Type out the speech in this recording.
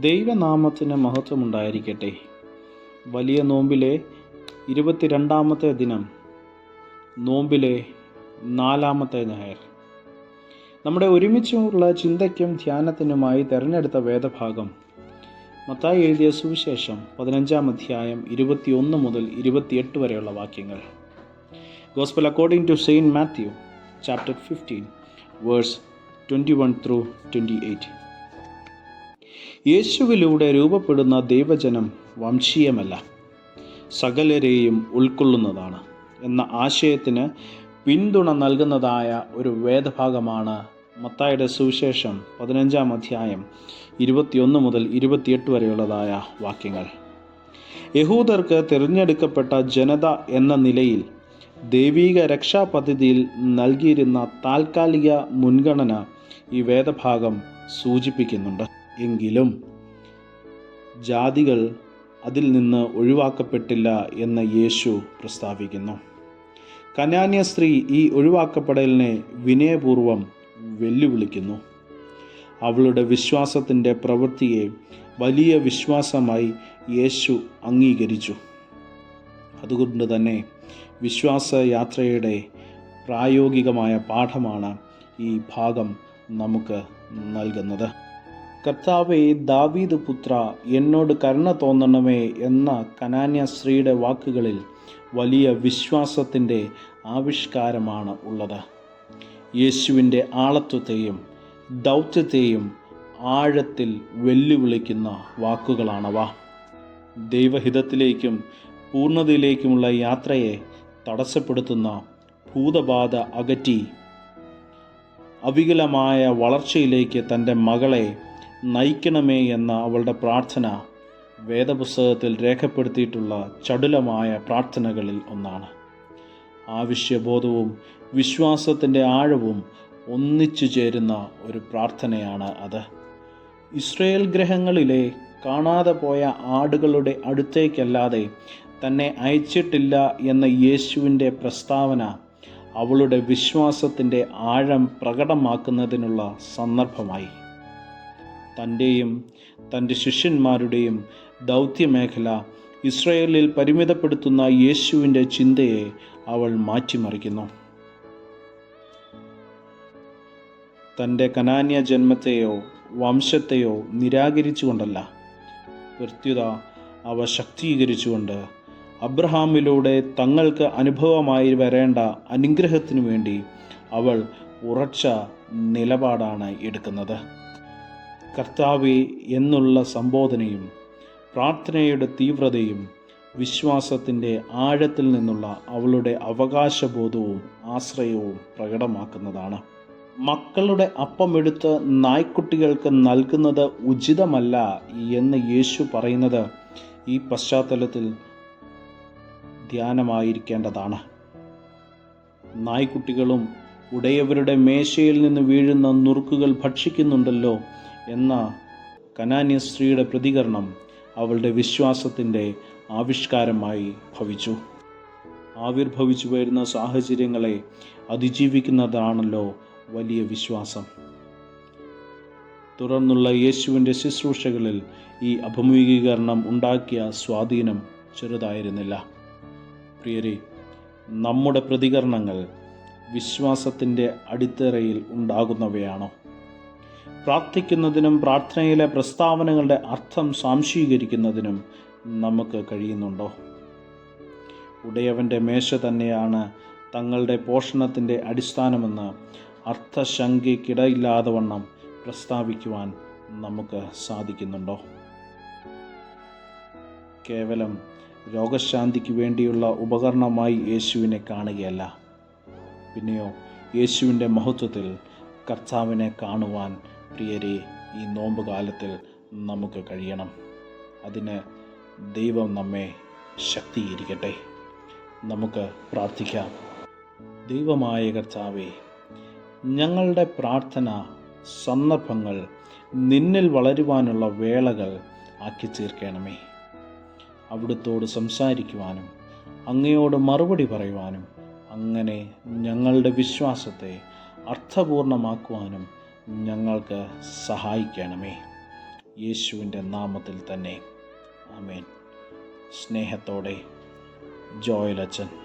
ദൈവനാമത്തിന് മഹത്വമുണ്ടായിരിക്കട്ടെ വലിയ നോമ്പിലെ ഇരുപത്തിരണ്ടാമത്തെ ദിനം നോമ്പിലെ നാലാമത്തെ ഞായർ. നമ്മുടെ ഒരുമിച്ചുള്ള ചിന്തയ്ക്കും ധ്യാനത്തിനുമായി തിരഞ്ഞെടുത്ത വേദഭാഗം മത്തായി എഴുതിയ സുവിശേഷം പതിനഞ്ചാം അധ്യായം ഇരുപത്തിയൊന്ന് മുതൽ ഇരുപത്തിയെട്ട് വരെയുള്ള വാക്യങ്ങൾ. Gospel according to Saint Matthew chapter fifteen verse twenty one through twenty eight യേശുവിലൂടെ രൂപപ്പെടുന്ന ദൈവജനം വംശീയമല്ല സകലരെയും ഉൾക്കൊള്ളുന്നതാണ് എന്ന ആശയത്തിന് പിന്തുണ നൽകുന്നതായ ഒരു വേദഭാഗമാണ് മത്തായുടെ സുവിശേഷം പതിനഞ്ചാം അധ്യായം ഇരുപത്തിയൊന്ന് മുതൽ ഇരുപത്തിയെട്ട് വരെയുള്ളതായ വാക്യങ്ങൾ. യഹൂദർക്ക് തിരഞ്ഞെടുക്കപ്പെട്ട ജനത എന്ന നിലയിൽ ദൈവീക രക്ഷാപദ്ധതിയിൽ നൽകിയിരുന്ന താൽക്കാലിക മുൻഗണന ഈ വേദഭാഗം സൂചിപ്പിക്കുന്നുണ്ട്. എങ്കിലും ജാതികൾ അതിൽ നിന്ന് ഒഴിവാക്കപ്പെട്ടില്ല എന്ന് യേശു പ്രസ്താവിക്കുന്നു. കനാന്യ സ്ത്രീ ഈ ഒഴിവാക്കപ്പെടലിനെ വിനയപൂർവം വെല്ലുവിളിക്കുന്നു. അവളുടെ വിശ്വാസത്തിന്റെ പ്രവൃത്തിയെ വലിയ വിശ്വാസമായി യേശു അംഗീകരിച്ചു. അതുകൊണ്ട് തന്നെ വിശ്വാസയാത്രയുടെ പ്രായോഗികമായ പാഠമാണ് ഈ ഭാഗം നമുക്ക് നൽകുന്നത്. കർത്താവെ ദാവീദ് പുത്ര എന്നോട് കരുണ തോന്നണമേ എന്ന കനാന്യ സ്ത്രീയുടെ വാക്കുകളിൽ വലിയ വിശ്വാസത്തിന്റെ ആവിഷ്കാരമാണ് ഉള്ളത്. യേശുവിന്റെ ആളത്വത്തെയും ദൗത്യത്തെയും ആഴത്തിൽ വെല്ലുവിളിക്കുന്ന വാക്കുകളാണവ. ദൈവഹിതത്തിലേക്കും പൂർണതയിലേക്കുമുള്ള യാത്രയെ തടസ്സപ്പെടുത്തുന്ന ഭൂതബാധ അകറ്റി അവികലമായ വളർച്ചയിലേക്ക് തന്റെ മകളെ നയിക്കണമേ എന്ന അവളുടെ പ്രാർത്ഥന വേദപുസ്തകത്തിൽ രേഖപ്പെടുത്തിയിട്ടുള്ള ചടുലമായ പ്രാർത്ഥനകളിൽ ഒന്നാണ്. ആവശ്യബോധവും വിശ്വാസത്തിന്റെ ആഴവും ഒന്നിച്ചു ചേരുന്ന ഒരു പ്രാർത്ഥനയാണ് അത്. ഇസ്രയേൽ ഗ്രഹങ്ങളിലെ കാണാതെ പോയ ആടുകളുടെ അടുത്തേക്കല്ലാതെ തന്നെ അയച്ചിട്ടില്ല എന്ന യേശുവിന്റെ പ്രസ്താവന അവളുടെ വിശ്വാസത്തിന്റെ ആഴം പ്രകടമാക്കുന്നതിനുള്ള സന്ദർഭമായി. തന്റെയും തന്റെ ശിഷ്യന്മാരുടെയും ദൗത്യമേഖല ഇസ്രയേലിൽ പരിമിതപ്പെടുത്തുന്ന യേശുവിന്റെ ചിന്തയെ അവൾ മാറ്റിമറിക്കുന്നു. തന്റെ കനാന്യ ജന്മത്തെയോ വംശത്തെയോ നിരാകരിച്ചുകൊണ്ടല്ല. പ്രത്യുത അവ ശക്തീകരിച്ചുകൊണ്ട് അബ്രഹാമിലൂടെ തങ്ങൾക്ക് അനുഭവമായി വരേണ്ട അനുഗ്രഹത്തിനു വേണ്ടി അവൾ ഉറച്ച നിലപാടാണ് എടുക്കുന്നത്. കർത്താവെ എന്നുള്ള സംബോധനയും പ്രാർത്ഥനയുടെ തീവ്രതയും വിശ്വാസത്തിന്റെ ആഴത്തിൽ നിന്നുള്ള അവളുടെ അവകാശബോധവും ആശ്രയവും പ്രകടമാക്കുന്നതാണ്. മക്കളുടെ അപ്പമെടുത്ത് നായ്ക്കുട്ടികൾക്ക് നൽകുന്നത് ഉചിതമല്ല എന്ന് യേശു പറയുന്നത് ഈ പശ്ചാത്തലത്തിൽ ധ്യാനമായിരിക്കേണ്ടതാണ്. നായ്ക്കുട്ടികളും ഉടയവരുടെ മേശയിൽ നിന്ന് വീഴുന്ന നുറുക്കുകൾ ഭക്ഷിക്കുന്നുണ്ടല്ലോ. എന്ന കനാന്യ സ്ത്രീയുടെ പ്രതികരണം അവളുടെ വിശ്വാസത്തിന്റെ ആവിഷ്കാരമായി ഭവിച്ചു. ആവിർഭവിച്ചു വരുന്ന സാഹചര്യങ്ങളെ അതിജീവിക്കുന്നതാണല്ലോ വലിയ വിശ്വാസം. തുടർന്നുള്ള യേശുവിന്റെ ശുശ്രൂഷകളിൽ ഈ അഭിമുഖീകരണം ഉണ്ടാക്കിയ സ്വാധീനം ചെറുതായിരുന്നില്ല. പ്രിയരെ നമ്മുടെ പ്രതികരണങ്ങൾ വിശ്വാസത്തിന്റെ അടിത്തറയിൽ ഉണ്ടാകുന്നവയാണോ? പ്രാർത്ഥിക്കുന്നതിനും പ്രാർത്ഥനയിലെ പ്രസ്താവനകളുടെ അർത്ഥം സാംശീകരിക്കുന്നതിനും നമുക്ക് കഴിയുന്നുണ്ടോ? ഉടയവന്റെ മേശ തന്നെയാണ് തങ്ങളുടെ പോഷണത്തിന്റെ അടിസ്ഥാനമെന്ന് അർത്ഥശങ്കയ്ക്കിടയില്ലാതെ വണ്ണം പ്രസ്താവിക്കുവാൻ നമുക്ക് സാധിക്കുന്നുണ്ടോ? കേവലം രോഗശാന്തിക്ക് വേണ്ടിയുള്ള ഉപകരണമായി യേശുവിനെ കാണുകയല്ല. പിന്നെയോ യേശുവിന്റെ മഹത്വത്തിൽ കർത്താവിനെ കാണുവാൻ പ്രിയരെ ഈ നോമ്പ് കാലത്തിൽ നമുക്ക് കഴിയണം. അതിന് ദൈവം നമ്മെ ശക്തീകരിക്കട്ടെ. നമുക്ക് പ്രാർത്ഥിക്കാം. ദൈവമായ കർത്താവേ ഞങ്ങളുടെ പ്രാർത്ഥന സന്ദർഭങ്ങൾ നിന്നിൽ വളരുവാനുള്ള വേളകൾ ആക്കി തീർക്കണമേ. അവിടുത്തോട് സംസാരിക്കുവാനും അങ്ങയോട് മറുപടി പറയുവാനും അങ്ങനെ ഞങ്ങളുടെ വിശ്വാസത്തെ അർത്ഥപൂർണമാക്കുവാനും ഞങ്ങൾക്ക് സഹായിക്കണമേ. യേശുവിന്റെ നാമത്തിൽ തന്നെ. ആമേൻ. സ്നേഹത്തോടെ ജോയലച്ചൻ.